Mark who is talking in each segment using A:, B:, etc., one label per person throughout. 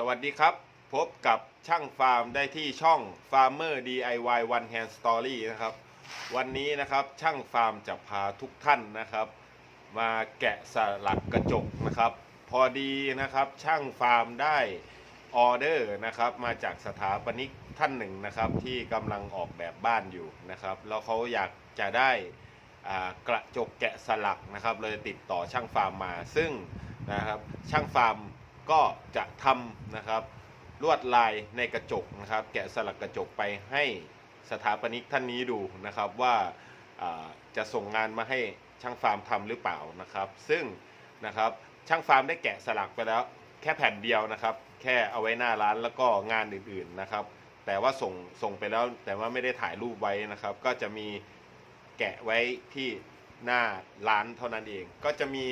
A: สวัสดีครับ พบกับช่างฟาร์มได้ที่ช่อง Farmer DIY One Hand Story นะครับ วันนี้นะครับช่างฟาร์มจะพาทุกท่านนะครับ มาแกะสลักกระจกนะครับ พอดีนะครับช่างฟาร์มได้ออเดอร์นะครับ มาจากสถาปนิกท่านหนึ่งนะครับ ที่กำลังออกแบบบ้านอยู่นะครับ แล้วเขาอยากจะได้กระจกแกะสลักนะครับ เลยติดต่อช่างฟาร์มมา ซึ่งนะครับช่างฟาร์ม ก็จะทำนะครับลวดลายในกระจกนะครับ แกะสลักกระจกไปให้สถาปนิกท่านนี้ดูนะครับว่าจะส่งงานมาให้ช่างฟาร์มทำหรือเปล่านะครับ ซึ่งนะครับช่างฟาร์มได้แกะสลักไปแล้วแค่แผ่นเดียวนะครับ แค่เอาไว้หน้าร้านแล้วก็งานอื่นๆนะครับ แต่ว่าส่งส่งไปแล้วแต่ว่าไม่ได้ถ่ายรูปไว้นะครับ ก็จะมีแกะไว้ที่หน้าร้านเท่านั้นเอง ก็จะมี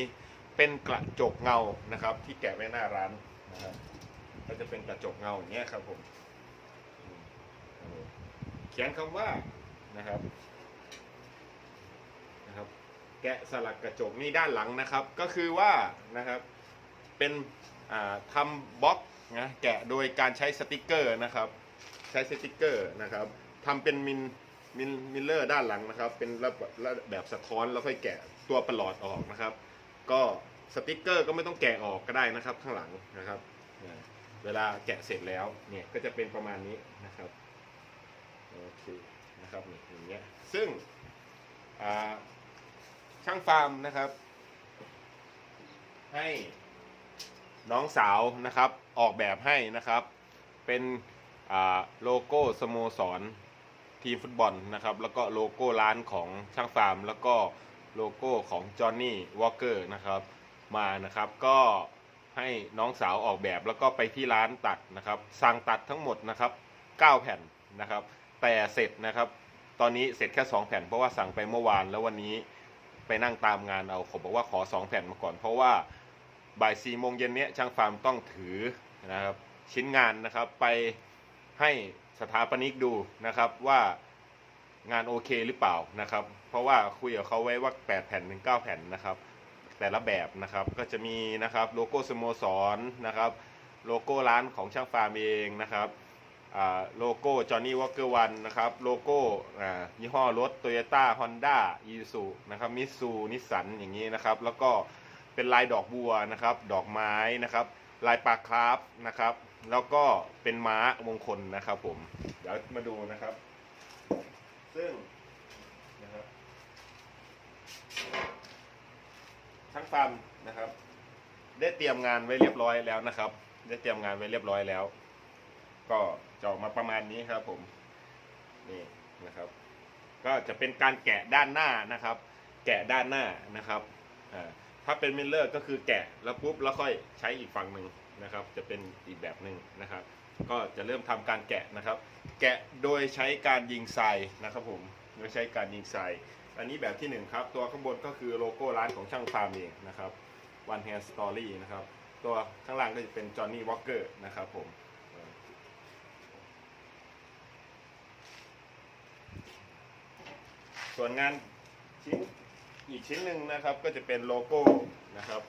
A: เป็นกระจกเงานะครับ ที่แกะไว้หน้าร้านนะครับก็จะเป็นกระจกเงาอย่างเงี้ยครับผมเขียนคำว่านะครับนะครับ แกะสลักกระจกนี่ด้านหลังนะครับ ก็คือว่านะครับเป็นอ่าทำบล็อกนะแกะโดยการใช้สติกเกอร์นะครับ ใช้สติกเกอร์นะครับทำเป็นมินมินมิลเลอร์ด้านหลังนะครับ เป็นระระแบบสะท้อนแล้วค่อยแกะตัวประหลอดออกนะครับ ก็สติกเกอร์ก็ไม่ต้องแกะออกก็ได้นะครับ ข้างหลังนะครับ เวลาแกะเสร็จแล้วเนี่ยก็จะเป็นประมาณนี้นะครับโอเคนะครับอย่างเงี้ยซึ่งช่างฟาร์มนะครับ ให้น้องสาวนะครับออกแบบให้นะครับ เป็นโลโก้สโมสรทีมฟุตบอลนะครับ แล้วก็โลโก้ร้านของช่างฟาร์ม แล้วก็ โลโก้ของจอห์นนี่วอลเกอร์นะครับมานะครับก็ให้น้องสาวออกแบบแล้วก็ไปที่ร้านตัดนะครับสั่งตัดทั้งหมดนะครับ 9 แผ่นนะครับ แต่เสร็จนะครับตอนนี้เสร็จแค่ 2 แผ่นเพราะว่าสั่งไปเมื่อวานแล้ววันนี้ไปนั่งตามงานเอาผมบอกว่าขอ 2 แผ่นมาก่อน เพราะว่าบ่ายสี่โมงเย็นเนี้ยช่างฟาร์มต้องถือนะครับชิ้นงานนะครับไปให้สถาปนิกดูนะครับว่า งานโอเคหรือเปล่านะครับ เพราะว่าคุยกับเขาไว้ว่า 8 แผ่นถึง9แผ่นนะครับ แต่ละแบบนะครับก็จะมีนะครับโลโก้สโมสรนะครับ โลโก้ร้านของช่างฟาร์มเองนะครับโลโก้จอห์นนี่วอลเกอร์วันนะครับ โลโก้ยี่ห้อรถโตโยต้าฮอนด้าอีซูนะครับมิซูนิสสันอย่างนี้นะครับ แล้วก็เป็นลายดอกบัวนะครับ ดอกไม้นะครับ ลายปลาคราฟนะครับ แล้วก็เป็นม้ามงคลนะครับผม เดี๋ยวมาดูนะครับ ซึ่งนะครับช่างฟาร์มนะครับ ได้เตรียมงานไว้เรียบร้อยแล้วนะครับ ได้เตรียมงานไว้เรียบร้อยแล้ว ก็จะออกมาประมาณนี้ครับผมนี่นะครับ ก็จะเป็นการแกะด้านหน้านะครับ แกะด้านหน้านะครับอ่าถ้าเป็นมิลเลอร์ก็คือแกะแล้วปุ๊บแล้วค่อยใช้อีกฝั่งหนึ่งนะครับ จะเป็นอีกแบบหนึ่งนะครับ ก็จะเริ่มทำการแกะนะครับ แกะโดยใช้การยิงทรายนะครับผมโดยใช้การยิงทรายอันนี้แบบที่หนึ่งครับ ตัวข้างบนก็คือโลโก้ร้านของช่างฟาร์มเองนะครับ One Hand Story นะครับ ตัวข้างล่างก็จะเป็น Johnny Walker นะครับผมส่วนงานชิ้นอีกชิ้นหนึ่งนะครับก็จะเป็นโลโก้นะครับ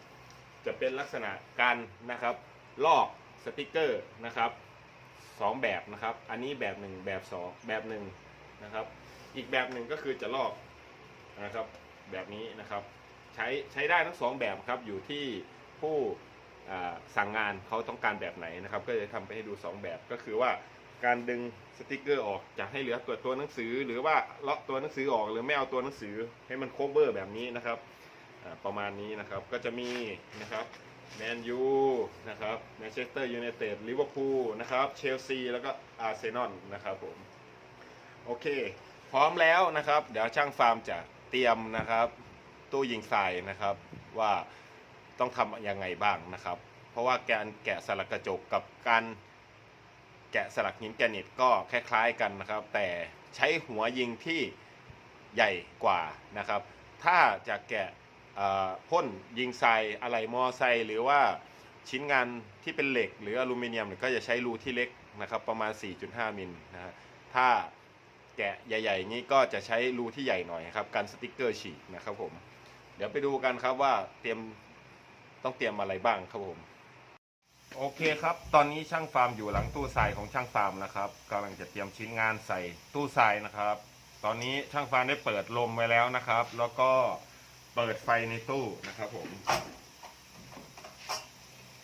A: จะเป็นลักษณะการนะครับ ลอกสติกเกอร์นะครับ สองแบบนะครับ อันนี้แบบหนึ่งแบบสองแบบหนึ่งนะครับ อีกแบบหนึ่งก็คือจะลอกนะครับแบบนี้นะครับ ใช้ใช้ได้ทั้งสองแบบครับอยู่ที่ผู้สั่งงานเขาต้องการแบบไหนนะครับ ก็จะทำไปให้ดู 2 แบบก็คือว่าการดึงสติกเกอร์ออกจะให้เหลือตัวตัวหนังสือ หรือว่าเลาะตัวหนังสือออกหรือไม่เอาตัวหนังสือให้มันโคเวอร์แบบนี้นะครับประมาณนี้นะครับก็จะมีนะครับ แมนยูนะครับแมนเชสเตอร์ยูไนเต็ดลิเวอร์พูลนะครับเชลซีแล้วก็อาร์เซนอลนะครับผมโอเค พร้อมแล้วนะครับ เดี๋ยวช่างฟาร์มจะเตรียมนะครับ ตู้ยิงทรายนะครับว่าต้องทำยังไงบ้างนะครับ เพราะว่าการแกะสลักกระจกกับการแกะสลักหินแกรนิตก็คล้ายๆกันนะครับ แต่ใช้หัวยิงที่ใหญ่กว่านะครับ ถ้าจะแกะ พ่นยิงทรายอะไรมอไซค์หรือว่าชิ้นงานที่เป็นเหล็ก หรืออลูมิเนียมเนี่ยก็จะใช้รูที่เล็กนะครับประมาณ 4.5 มิลนะฮะถ้าแกะใหญ่ๆอย่างนี้ก็จะใช้รูที่ใหญ่หน่อยครับกันสติกเกอร์ฉีกนะครับผม เดี๋ยวไปดูกันครับว่าเตรียมต้องเตรียมอะไรบ้างครับผมโโอเคครับ ตอนนี้ช่างฟาร์มอยู่หลังตู้ทรายของช่างฟาร์มนะครับกำลังจะเตรียมชิ้นงานใส่ตู้ทรายนะครับ ตอนนี้ช่างฟาร์มได้เปิดลมไว้แล้วนะครับ แล้วก็ เปิดไฟในตู้นะครับผม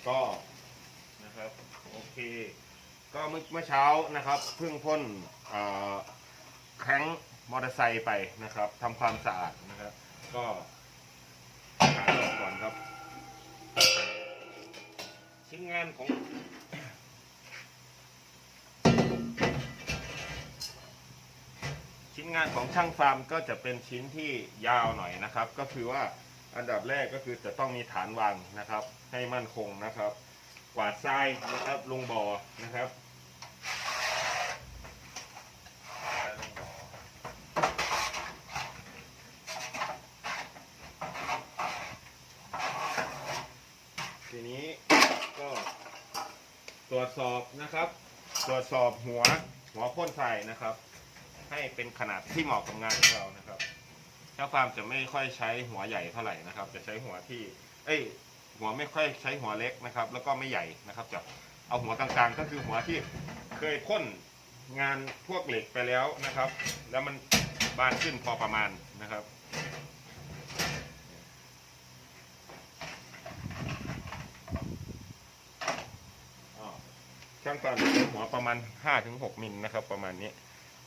A: ก็นะครับโอเค ก็เมื่อเมื่อเช้านะครับเพิ่งพ่นแข้งมอเตอร์ไซค์ไปนะครับทำความสะอาดนะครับ ก็หาออกก่อนครับ ชิ้นงานของ ชิ้นงานของช่างฟาร์มก็จะเป็นชิ้นที่ยาวหน่อยนะครับ ก็คือว่าอันดับแรกก็คือจะต้องมีฐานวางนะครับ ให้มั่นคงนะครับ กวาดทรายนะครับลงบ่อนะครับทีนี้ก็ตรวจสอบนะครับ ตรวจสอบหัวหัวพ่นทรายนะครับ ให้เป็นขนาดที่เหมาะกับงานของเรานะครับเจ้าฟาร์มจะไม่ค่อยใช้หัวใหญ่เท่าไหร่นะครับ จะใช้หัวที่ เอ้ย หัวไม่ค่อยใช้หัวเล็กนะครับ แล้วก็ไม่ใหญ่นะครับ จะเอาหัวกลางๆ ก็คือหัวที่เคยพ่นงานพวกเหล็กไปแล้วนะครับ แล้วมันบานขึ้นพอประมาณนะครับช่างฟาร์มใช้หัวประมาณ5-6มิลนะครับ ประมาณนี้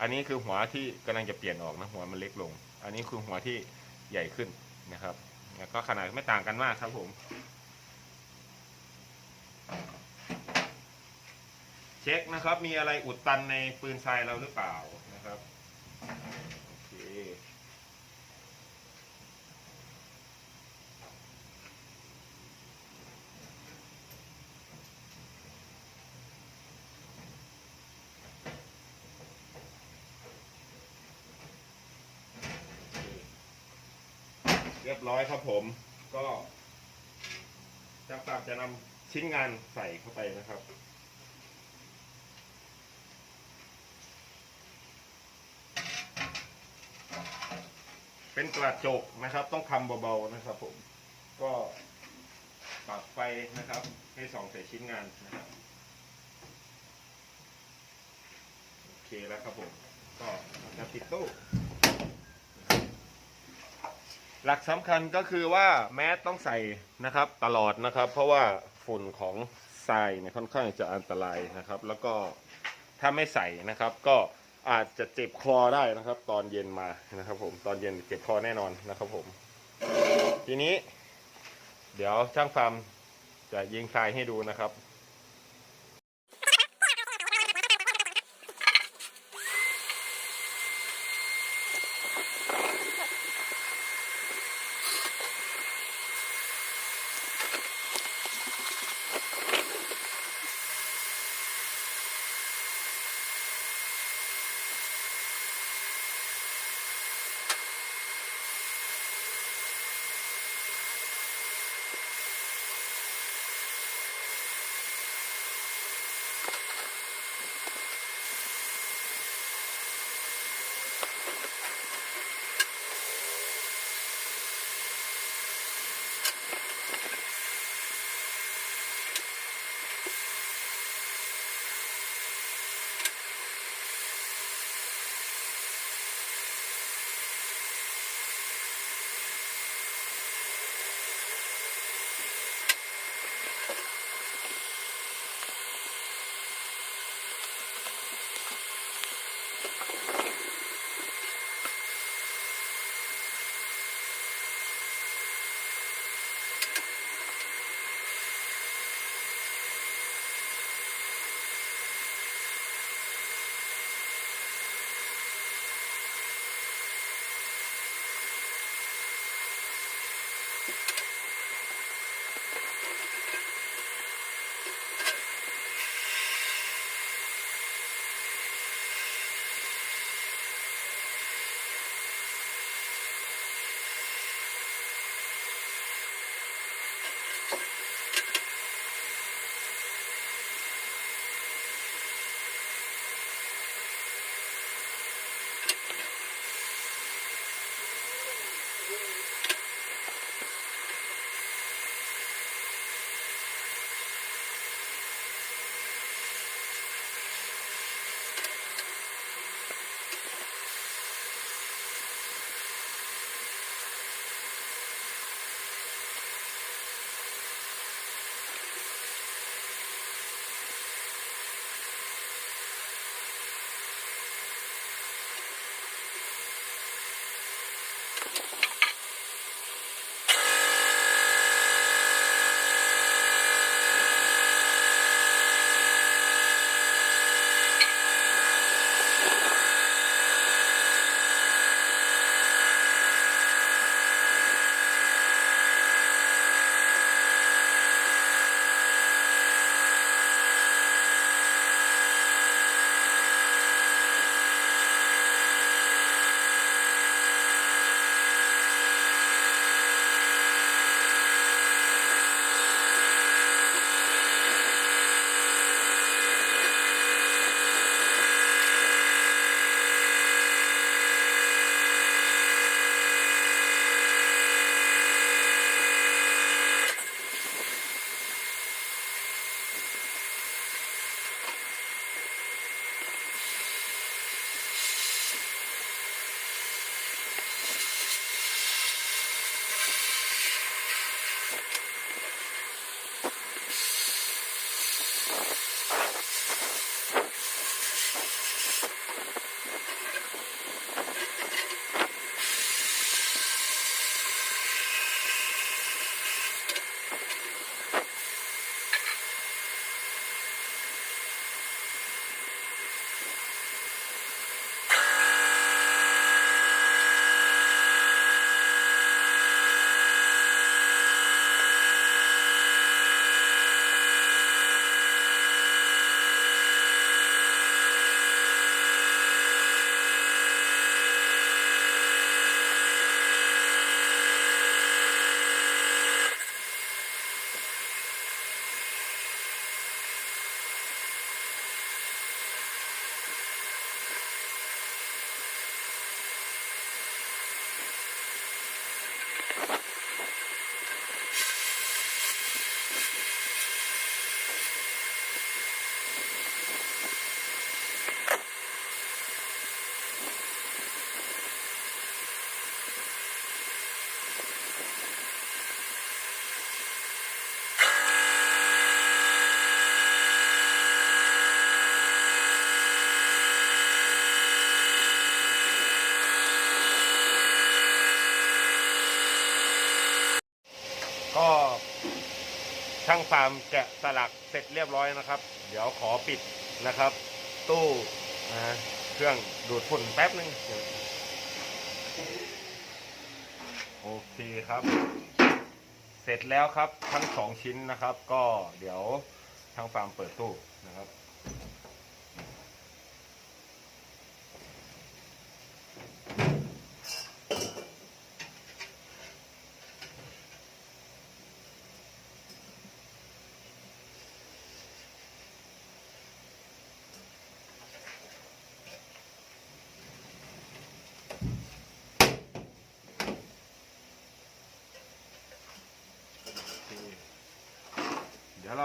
A: อันนี้คือหัวที่กำลังจะเปลี่ยนออกนะหัวมันเล็กลง อันนี้คือหัวที่ใหญ่ขึ้นนะครับแล้วก็ขนาดไม่ต่างกันมากครับผมเช็คนะครับมีอะไรอุดตันในปืนทรายเราหรือเปล่านะครับโอเคเร้อยครับผม ก็จะฝากจะนำชิ้นงานใส่เข้าไปนะครับ เป็นกระจกนะครับ ต้องทำเบาๆนะครับผม ก็ปรับไฟนะครับ ให้ส่องใส่ชิ้นงานนะครับโอเคแล้วครับผม ก็จะปิดตู้ หลักสำคัญก็คือว่าแมสต้องใส่นะครับตลอดนะครับ เพราะว่าฝุ่นของทรายเนี่ยค่อนข้างจะอันตรายนะครับ แล้วก็ถ้าไม่ใส่นะครับ ก็อาจจะเจ็บคอได้นะครับ ตอนเย็นมานะครับผมตอนเย็นเจ็บคอแน่นอนนะครับผม ทีนี้ เดี๋ยวช่างฟาร์มจะยิงทรายให้ดูนะครับ ช่างฟาร์มแกะสลักเสร็จเรียบร้อยนะครับ เดี๋ยวขอปิดนะครับ ตู้นะเครื่องดูดฝุ่นแป๊บนึงโอเคครับ เสร็จแล้วครับทั้งสองชิ้นนะครับ ก็เดี๋ยวทางฟาร์มเปิดตู้นะครับ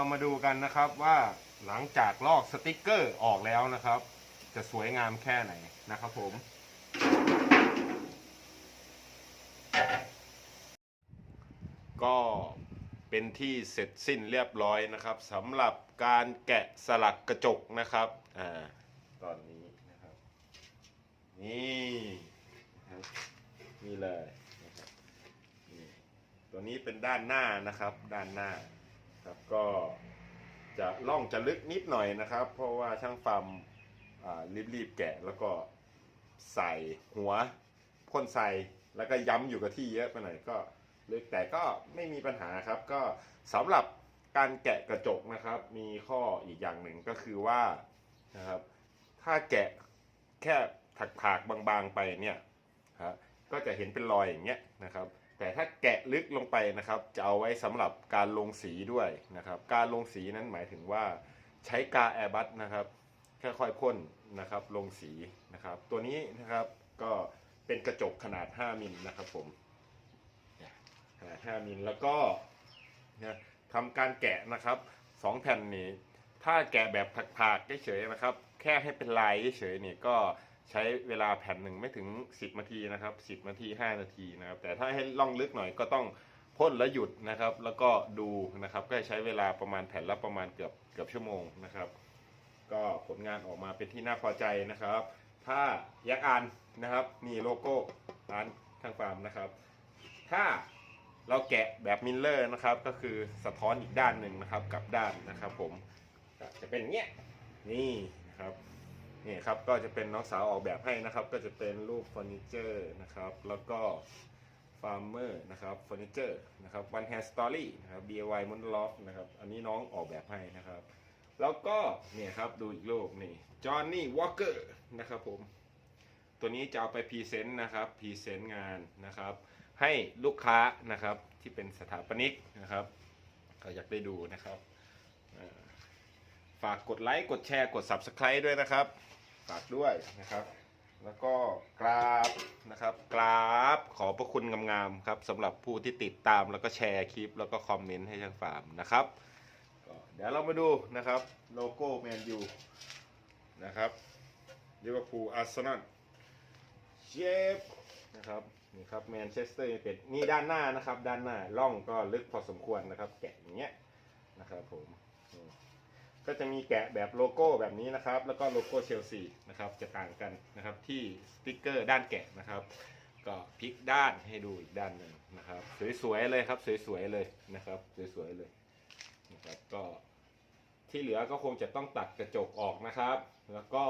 A: เรามาดูกันนะครับว่าหลังจากลอกสติกเกอร์ออกแล้วนะครับ จะสวยงามแค่ไหนนะครับผมก็เป็นที่เสร็จสิ้นเรียบร้อยนะครับสำหรับการแกะสลักกระจกนะครับอ่าตอนนี้นะครับนี่นะครับนี่เลยนะครับนี่ตัวนี้เป็นด้านหน้านะครับด้านหน้า ครับก็จะล่องจะลึกนิดหน่อยนะครับ เพราะว่าช่างฟาร์มรีบๆแกะแล้วก็ใส่หัวพ่นใส่แล้วก็ย้ำอยู่กับที่เยอะไปหน่อยก็ลึกแต่ก็ไม่มีปัญหาครับ ก็สำหรับการแกะกระจกนะครับ มีข้ออีกอย่างหนึ่งก็คือว่านะครับ ถ้าแกะแค่ถักๆบางๆไปเนี่ยครับก็จะเห็นเป็นรอยอย่างเงี้ยนะครับ แต่ถ้าแกะลึกลงไปนะครับ จะเอาไว้สำหรับการลงสีด้วยนะครับ การลงสีนั้นหมายถึงว่าใช้กาแอร์บัสนะครับค่อยๆพ่นนะครับลงสีนะครับ ตัวนี้นะครับก็เป็นกระจกขนาด 5มิลนะครับผมขนาด 5มิลแล้วก็นะทำการแกะนะครับสองแผ่นนี้ ถ้าแกะแบบผักๆเฉยๆนะครับ แค่ให้เป็นลายเฉยๆนี่ก็ ใช้เวลาแผ่นหนึ่งไม่ถึง 10นาทีนะครับ10นาที5นาทีนะครับ แต่ถ้าให้ล่องลึกหน่อยก็ต้องพ่นแล้วหยุดนะครับ แล้วก็ดูนะครับ ก็ใช้เวลาประมาณแผ่นละประมาณเกือบเกือบชั่วโมงนะครับ ก็ผลงานออกมาเป็นที่น่าพอใจนะครับ ถ้าอยากอ่านนะครับนี่โลโก้ร้านทางฟาร์มนะครับ ถ้าเราแกะแบบมิลเลอร์นะครับ ก็คือสะท้อนอีกด้านหนึ่งนะครับกับด้านนะครับ ผมจะเป็นเงี้ยนี่นะครับ นี่ครับก็จะเป็นน้องสาวออกแบบให้นะครับ ก็จะเป็นรูปเฟอร์นิเจอร์นะครับ แล้วก็ฟาร์มเมอร์นะครับเฟอร์นิเจอร์นะครับวันแฮร์สตอรี่นะครับ DIY มุนล็อกนะครับ อันนี้น้องออกแบบให้นะครับ แล้วก็เนี่ยครับดูอีกรูปนี่จอห์นนี่วอลเกอร์นะครับผม ตัวนี้จะเอาไปพรีเซนต์นะครับพรีเซนต์งานนะครับ ให้ลูกค้านะครับที่เป็นสถาปนิกนะครับเขาอยากได้ดูนะครับฝากกดไลค์กดแชร์กด Subscribe ด้วยนะครับ ฝากด้วยนะครับ แล้วก็กราบนะครับกราบขอพระคุณงามๆครับสำหรับผู้ที่ติดตามแล้วก็แชร์คลิป แล้วก็คอมเมนต์ให้ช่างฟาร์มนะครับก็เดี๋ยวเรามาดูนะครับโลโก้แมนยูนะครับลิเวอร์พูลอาร์เซนอลเชฟนะครับนี่ครับแมนเชสเตอร์ยูไนเต็ดนี่ด้านหน้านะครับ ด้านหน้าล่องก็ลึกพอสมควรนะครับ แกะอย่างเงี้ยนะครับผม ก็จะมีแกะแบบโลโก้แบบนี้นะครับ แล้วก็โลโก้เชลซีนะครับ จะต่างกันนะครับที่สติกเกอร์ด้านแกะนะครับ ก็พลิกด้านให้ดูอีกด้านหนึ่งนะครับ สวยๆเลยครับ สวยๆเลยนะครับ สวยๆเลยนะครับ ก็ที่เหลือก็คงจะต้องตัดกระจกออกนะครับ แล้วก็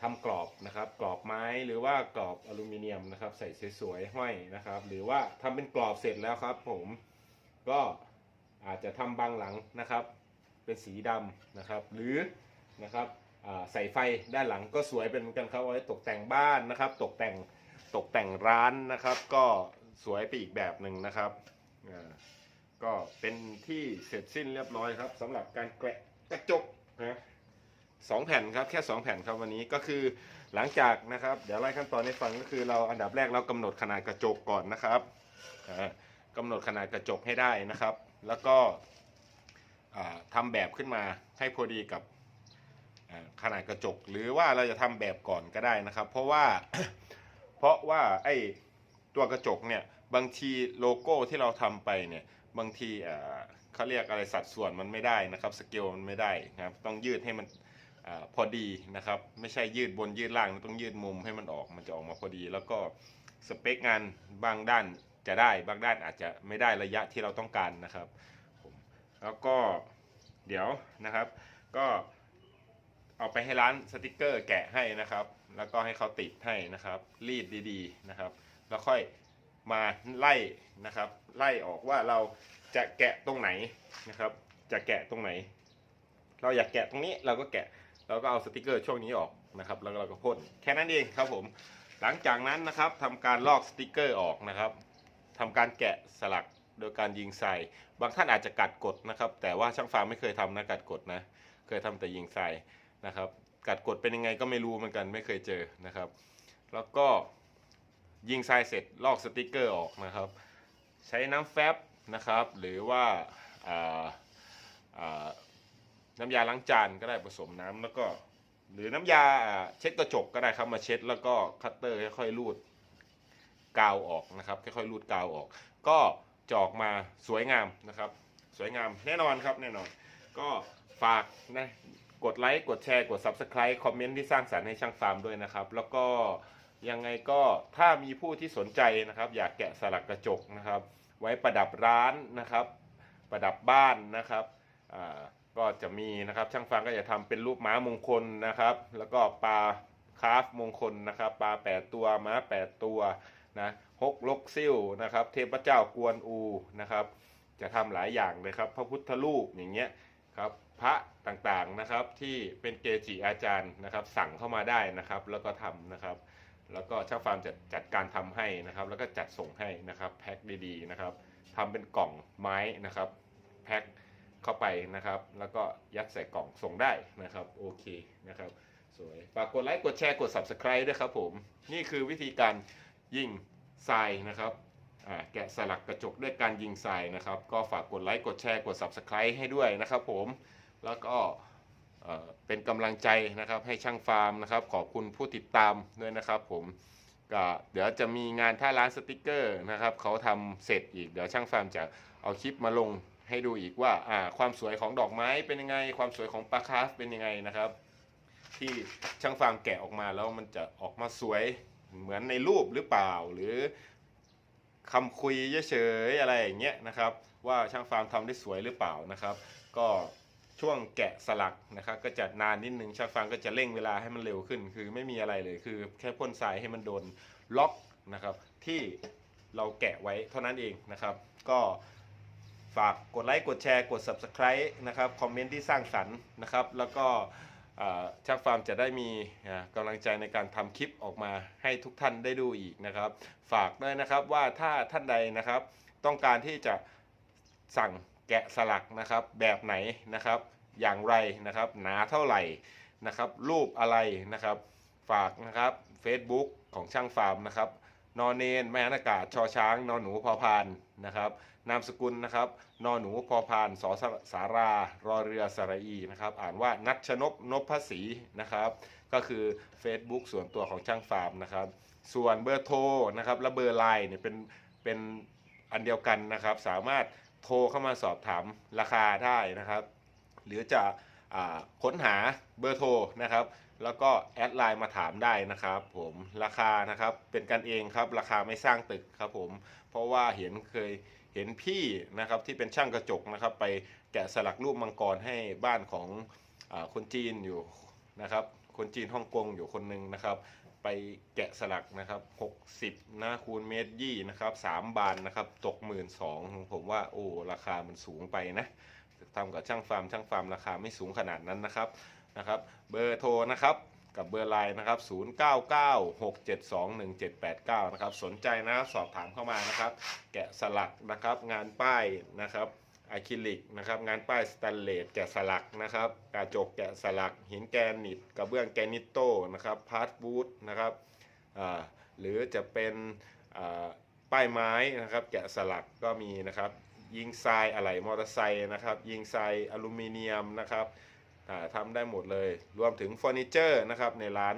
A: ทำกรอบนะครับ กรอบไม้หรือว่ากรอบอลูมิเนียมนะครับ ใส่สวยๆห้อยนะครับ หรือว่าทำเป็นกรอบเสร็จแล้วครับ ผมก็อาจจะทำบางหลังนะครับ เป็นสีดำนะครับ หรือนะครับใส่ไฟด้านหลังก็สวยเป็นเหมือนกันครับเอาไว้ตกแต่งบ้านนะครับ ตกแต่งตกแต่งร้านนะครับ ก็สวยไปอีกแบบหนึ่งนะครับก็เป็นที่เสร็จสิ้นเรียบร้อยครับสำหรับการแกะกระจกนะสองแผ่นครับแค่สองแผ่นครับวันนี้ก็คือหลังจากนะครับ เดี๋ยวไล่ขั้นตอนให้ฟังก็คือเราอันดับแรกเรากำหนดขนาดกระจกก่อนนะครับอ่ากำหนดขนาดกระจกให้ได้นะครับ แล้วก็ อ่าทำแบบขึ้นมาให้พอดีกับขนาดกระจก หรือว่าเราจะทำแบบก่อนก็ได้นะครับ เพราะว่าเพราะว่าไอ้ตัวกระจกเนี่ยบางทีโลโก้ที่เราทำไปเนี่ยบางทีเขาเรียกอะไรสัดส่วนมันไม่ได้นะครับสเกลมันไม่ได้นะครับต้องยืดให้มันอพอดีนะครับ ไม่ใช่ยืดบนยืดล่างต้องยืดมุมให้มันออกมันจะออกมาพอดี แล้วก็สเปคงานบางด้านจะได้บางด้านอาจจะไม่ได้ระยะที่เราต้องการนะครับ แล้วก็เดี๋ยวนะครับ ก็เอาไปให้ร้านสติกเกอร์แกะให้นะครับ แล้วก็ให้เขาติดให้นะครับ รีดดีๆนะครับ แล้วค่อยมาไล่นะครับ ไล่ออกว่าเราจะแกะตรงไหนนะครับ จะแกะตรงไหน เราอยากแกะตรงนี้เราก็แกะเราก็เอาสติกเกอร์ช่วงนี้ออกนะครับ แล้วเราก็พ่นแค่นั้นเองครับผม หลังจากนั้นนะครับทำการลอกสติกเกอร์ออกนะครับทำการแกะสลัก โดยการยิงใส่ บางท่านอาจจะกัดกดนะครับ แต่ว่าช่างฟาร์มไม่เคยทำนะกัดกดนะ เคยทำแต่ยิงใส่นะครับ กัดกดเป็นยังไงก็ไม่รู้เหมือนกันไม่เคยเจอนะครับ แล้วก็ยิงทรายเสร็จลอกสติกเกอร์ออกนะครับ ใช้น้ำแฟบนะครับ หรือว่าอ่าอ่าน้ำยาล้างจานก็ได้ผสมน้ำแล้วก็ หรือน้ำยาอ่าเช็ดกระจกก็ได้ครับมาเช็ดแล้วก็คัตเตอร์ค่อยๆรูดกาวออกนะครับค่อยๆรูดกาวออก ก็ จะออกมาสวยงามนะครับ สวยงามแน่นอนครับแน่นอน ก็ฝากนะกดไลค์กดแชร์กด Subscribe คอมเมนต์ที่สร้างสรรค์ให้ช่างฟาร์มด้วยนะครับ แล้วก็ยังไงก็ถ้ามีผู้ที่สนใจนะครับ อยากแกะสลักกระจกนะครับ ไว้ประดับร้านนะครับ ประดับบ้านนะครับก็จะมีนะครับช่างฟางก็จะทำเป็นรูปม้ามงคลนะครับ แล้วก็ปลาคาฟมงคลนะครับ ปลาแปดตัวม้าแปดตัว นะฮกลกซิ่วนะครับเทพเจ้ากวนอูนะครับจะทำหลายอย่างเลยครับ พระพุทธรูปอย่างเงี้ยครับพระต่างๆนะครับที่เป็นเกจิอาจารย์นะครับสั่งเข้ามาได้นะครับแล้วก็ทำนะครับ แล้วก็ช่างฟาร์มจะจัดการทำให้นะครับ แล้วก็จัดส่งให้นะครับแพ็คดีๆนะครับทำเป็นกล่องไม้นะครับแพ็คเข้าไปนะครับ แล้วก็ยัดใส่กล่องส่งได้นะครับโอเคนะครับสวยฝากกดไลค์กดแชร์กด subscribe ด้วยครับผม นี่คือวิธีการ ยิงทรายนะครับแกะสลักกระจกด้วยการยิงทรายนะครับ ก็ฝากกดไลค์กดแชร์กด subscribe ให้ด้วยนะครับผมแล้วก็เป็นกำลังใจนะครับให้ช่างฟาร์มนะครับ ขอบคุณผู้ติดตามด้วยนะครับ ผมก็เดี๋ยวจะมีงานท่าร้านสติกเกอร์นะครับเขาทำเสร็จอีกเดี๋ยวช่างฟาร์มจะเอาคลิปมาลงให้ดูอีกว่าอ่าความสวยของดอกไม้เป็นยังไง ความสวยของปลาคาร์ฟเป็นยังไงนะครับ ที่ช่างฟาร์มแกะออกมาแล้วมันจะออกมาสวย เหมือนในรูปหรือเปล่า หรือคำคุยเฉยๆอะไรอย่างเงี้ยนะครับ ว่าช่างฟาร์มทำได้สวยหรือเปล่านะครับ ก็ช่วงแกะสลักนะครับก็จะนานนิดนึงช่างฟาร์มก็จะเร่งเวลาให้มันเร็วขึ้น คือไม่มีอะไรเลยคือแค่พ่นทรายให้มันโดนล็อกนะครับที่เราแกะไว้เท่านั้นเองนะครับ ก็ฝากกดไลค์กดแชร์กด subscribe นะครับคอมเมนต์ที่สร้างสรรค์นะครับ แล้วก็ ช่างฟาร์มจะได้มีอ่ากำลังใจในการทำคลิปออกมาให้ทุกท่านได้ดูอีกนะครับ ฝากด้วยนะครับว่าถ้าท่านใดนะครับ ต้องการที่จะสั่งแกะสลักนะครับ แบบไหนนะครับ อย่างไรนะครับ หนาเท่าไหร่นะครับ รูปอะไรนะครับ ฝากนะครับ Facebook ของช่างฟาร์มนะครับนอนเนนแม่นอากาศชอช้างนอนหนูพอพานนะครับ นามสกุลนะครับนอหนูพอพานสอสสารารอเรือสระอีนะครับอ่านว่านัชนกนพศรีนะครับ ก็คือ Facebook ส่วนตัวของช่างฟาร์มนะครับ ส่วนเบอร์โทรนะครับและเบอร์ไลน์เนี่ยเป็นเป็นอันเดียวกันนะครับ สามารถโทรเข้ามาสอบถามราคาได้นะครับ หรือจะอค้นหาเบอร์โทรนะครับ แล้วก็แอดไลน์มาถามได้นะครับ ผมราคานะครับเป็นกันเองครับราคาไม่สร้างตึกครับผมเพราะว่าเห็นเคย เห็นพี่นะครับที่เป็นช่างกระจกนะครับ ไปแกะสลักรูปมังกรให้บ้านของอคนจีนอยู่นะครับ คนจีนฮ่องกงอยู่คนหนึ่งนะครับ ไปแกะสลักนะครับ60นะคูณเมตรยี่นะครับ3บานนะครับตกหมื่นสองผมว่าโอ้ราคามันสูงไปนะทำกับช่างฟาร์มช่างฟาร์มราคาไม่สูงขนาดนั้นนะครับนะครับ เบอร์โทรนะครับ กับเบอร์ไลน์นะครับ 0996721789 นะครับ สนใจนะครับสอบถามเข้ามานะครับ แกะสลักนะครับ งานป้ายนะครับอะคริลิกนะครับ งานป้ายสแตนเลสแกะสลักนะครับ กระจกแกะสลัก หินแกรนิตกระเบื้องแกรนิตโต้นะครับ พาร์ทบูธนะครับ หรือจะเป็นป้ายไม้นะครับ แกะสลักก็มีนะครับ ยิงทรายอะไหล่มอเตอร์ไซค์นะครับ ยิงทรายอลูมิเนียมนะครับ ทำได้หมดเลย รวมถึงเฟอร์นิเจอร์นะครับในร้าน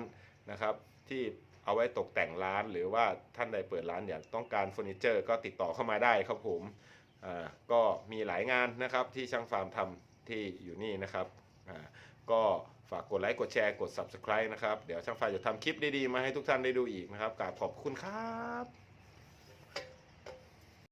A: นะครับที่เอาไว้ตกแต่งร้านหรือว่าท่านใดเปิดร้านอยากต้องการเฟอร์นิเจอร์ก็ติดต่อเข้ามาได้ครับผมก็มีหลายงานนะครับที่ช่างฟาร์มทำที่อยู่นี่นะครับก็ฝากกดไลค์กดแชร์กด subscribe นะครับ เดี๋ยวช่างฟาร์มจะทำคลิปดีๆ มาให้ทุกท่านได้ดูอีกนะครับกราบขอบคุณครับ